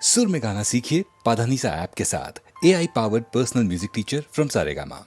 सुर में गाना सीखिए पाधानीसा ऐप के साथ। A I powered personal music teacher from Saregama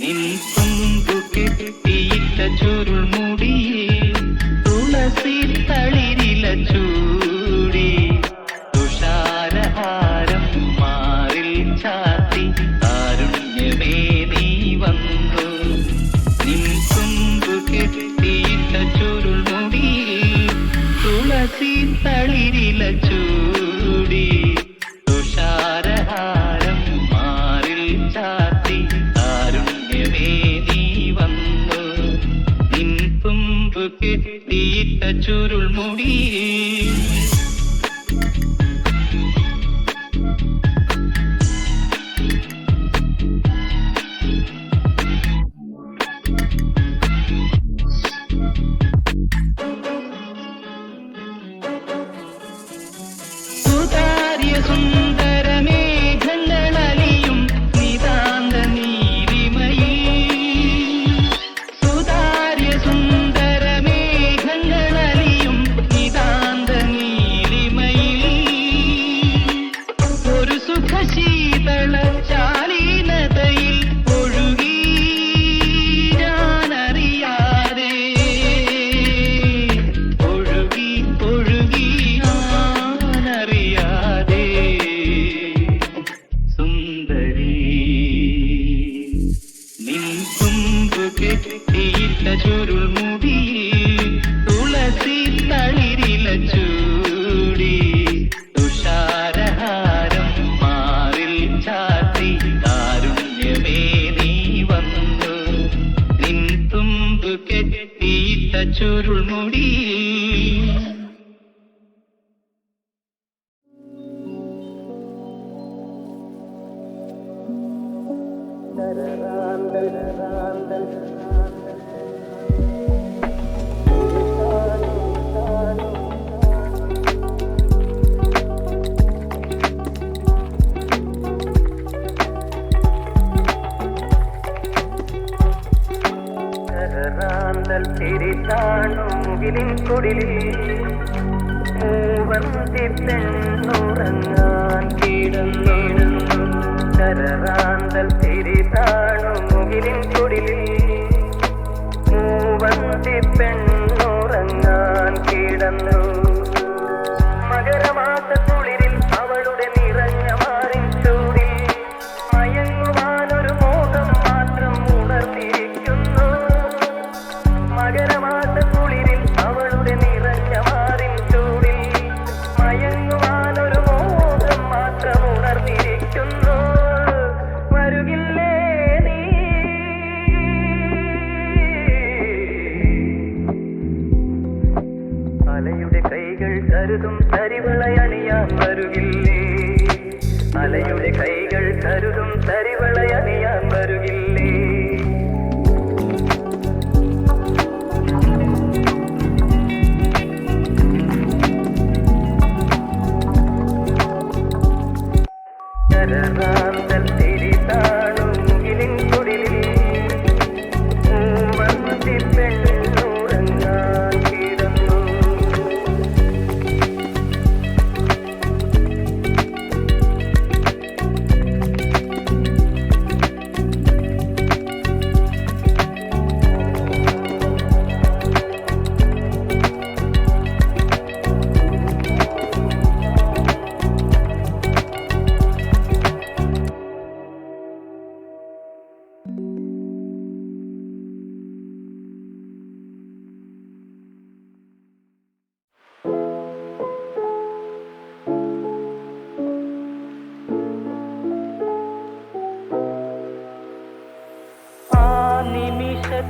ನಿಂಪುಂದು ಕೆಟ್ಟಿಯಿತ ಚುರುಳು ಮುಡಿಯೇ തളിരില ചൂടി തുഷാരഹാരം മാറിൽ ചാത്തി താരുണ്യമേ നീ വന്നു. നിൻ തുമ്പ് കെട്ടിയിട്ട ചുരുൾമുടി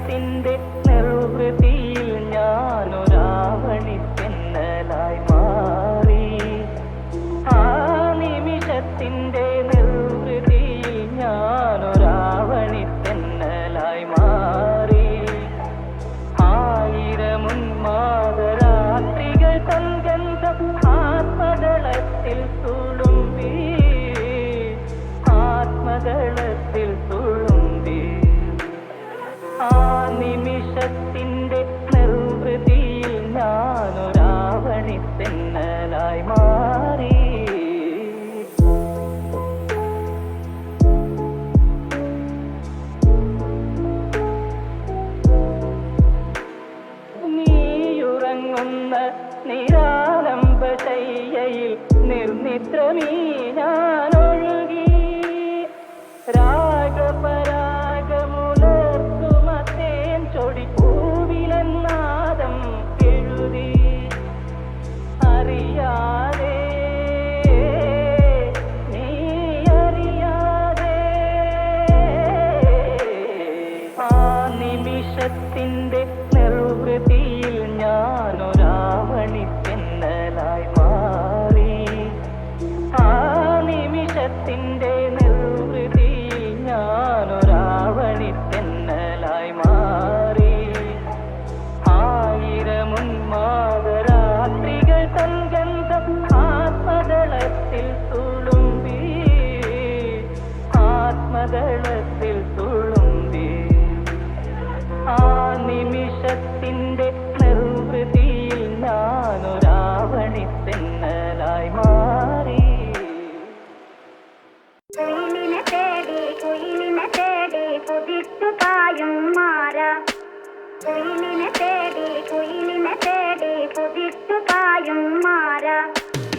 Sindh, Meru Priti.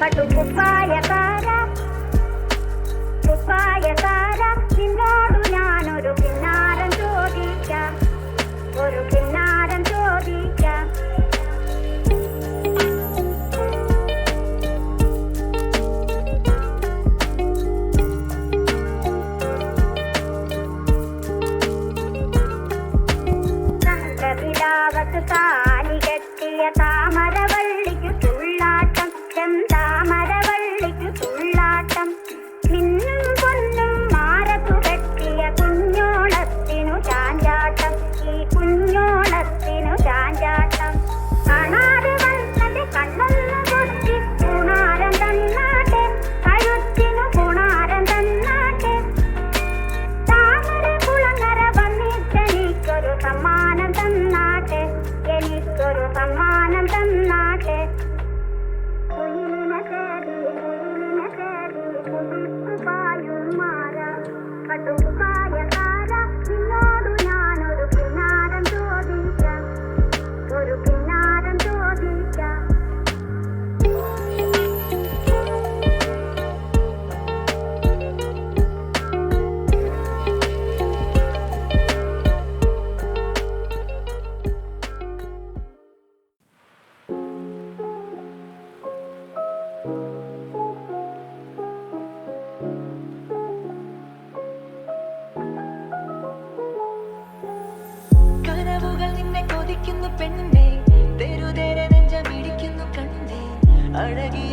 పట్టుకుపాయక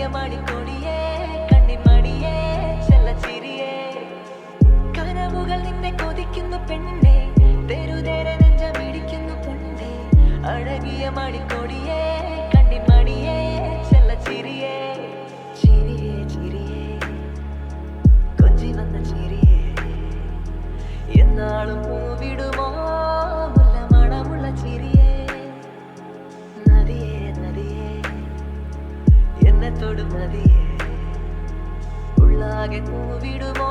maricona. தூவிடுவோம்.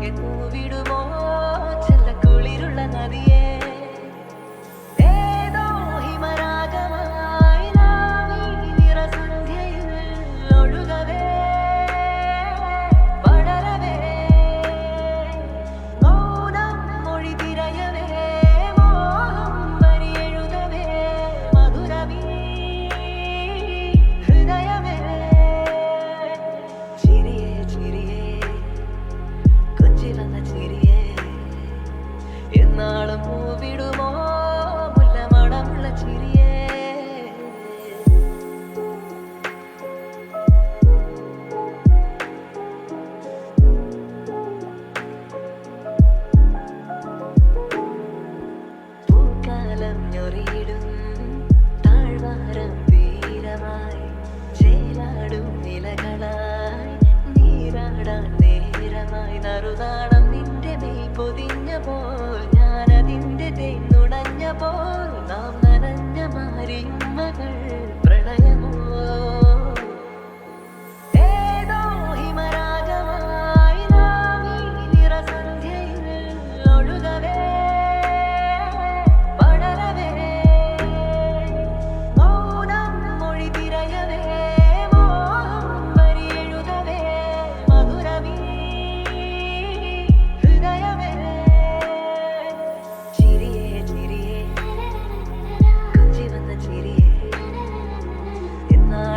que tú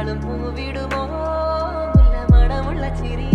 നാളും പൂവിടുമോ മണമുള്ള ചിരി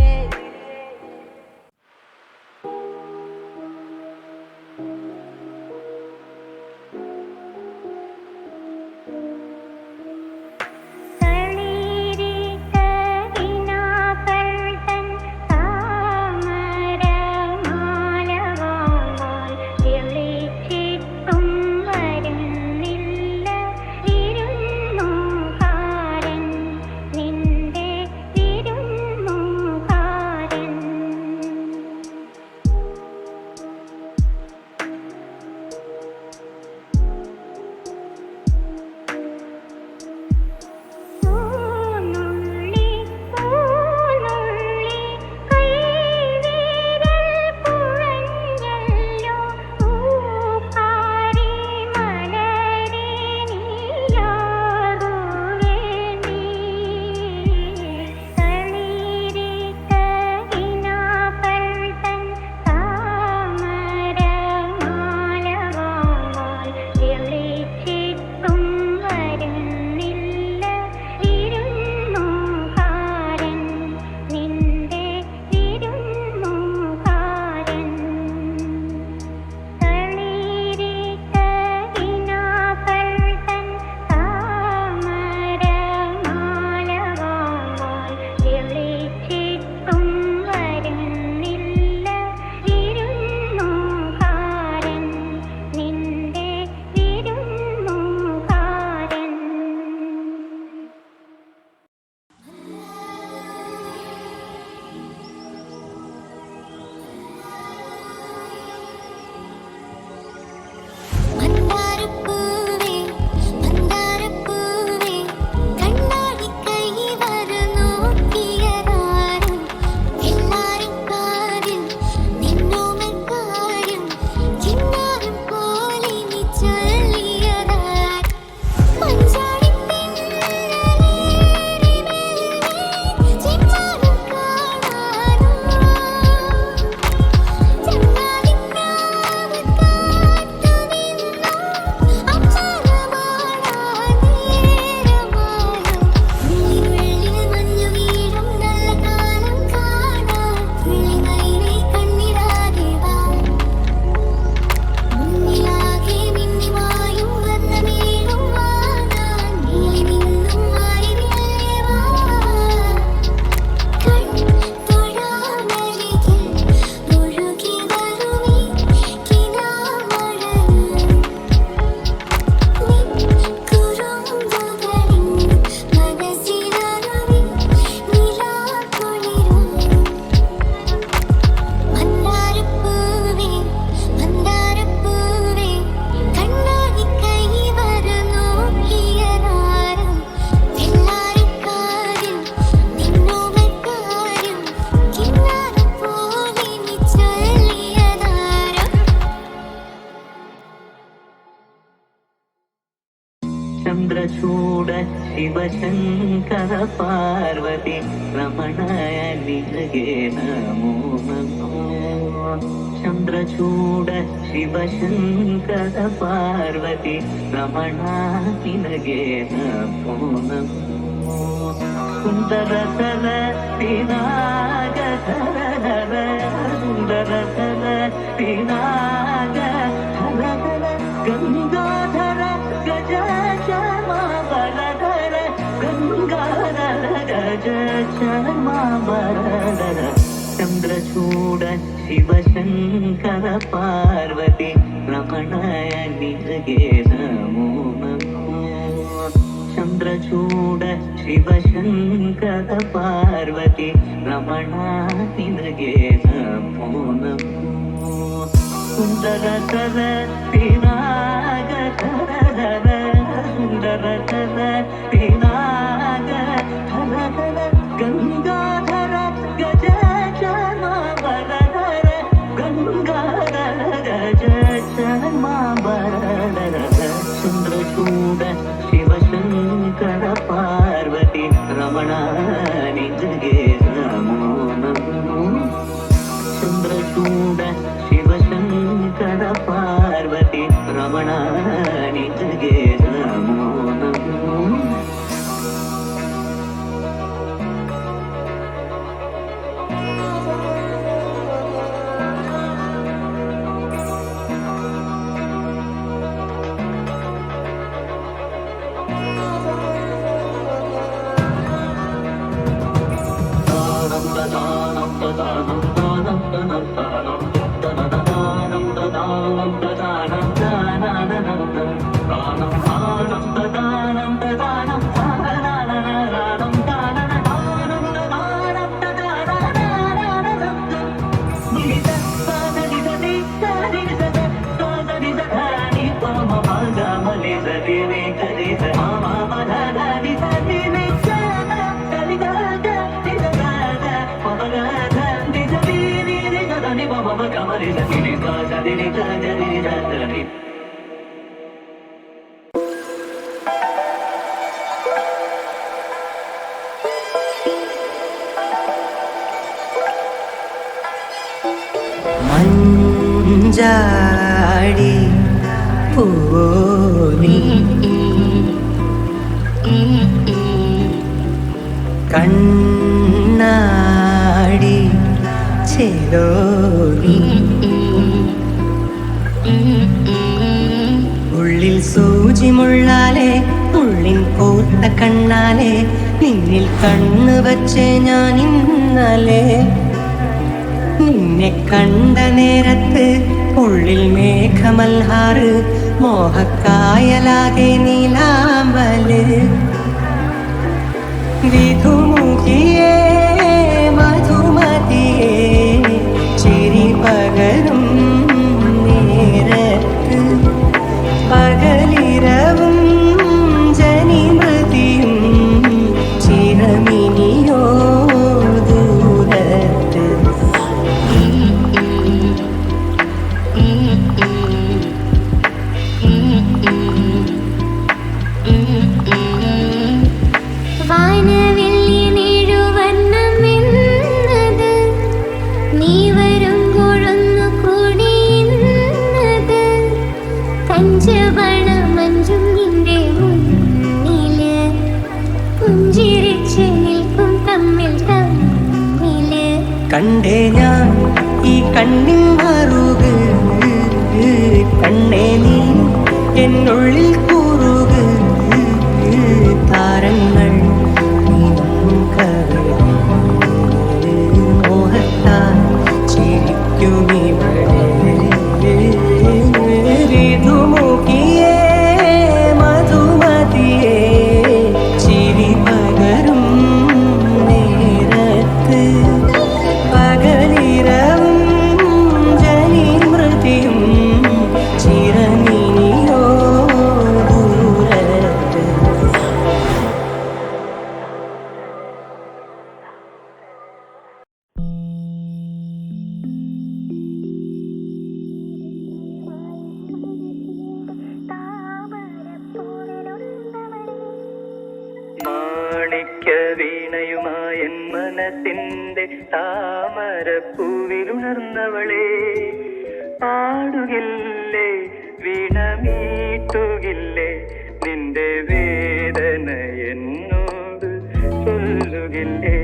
ಶಿವಶಂಕರ ಪಾರ್ವತಿ ರಮಣ ನಿನಗೆ ನಮೋ ನಮೋ ಸುಂದರ ಸರ ಪಿನಾಗ ಸರನರ ಸುಂದರ ಸರ ಪಿನಾಗ ಹರಹರ ಗಂಗಾಧರ ಗಜ ಶ್ಯಾಮಾಬರಧರ ಗಂಗಾಧರ ಗಜ ಶ್ಯಾಮಾಬರಧರ சிவசங்கர பார்வதி ரமணனிகே நமோ சந்திரச்சூட சிவசங்கர பார்வதி ரமணனிகே நமோ நமோ சுந்தரதர சிவ മഞ്ചാടി പോനി കണ്ണാടി ചെലോനി ഉള്ളിൽ സൂചി മുള്ളാലെ ഉള്ളിൻ പൂത്ത കണ്ണാലെ നിന്നിൽ കണ്ണു വച്ചേ ഞാൻ ഇന്നലെ. നിന്നെ കണ്ട നേരത്ത് ഉള്ളിൽ മേഘമൽഹാറ് മോഹക്കായലാകെ നീലാമ്പൽ വിധുമുഖിയേ என்னுள்ளில் ചൊല്ലുകില്ലേ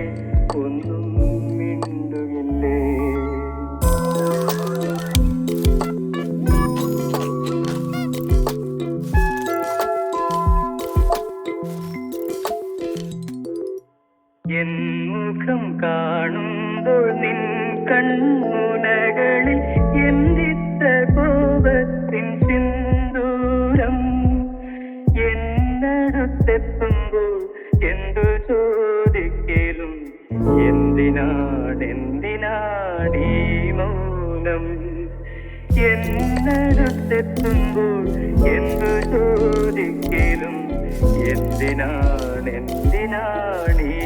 എന്തിനാണ് എന്തിനാണ് ഈ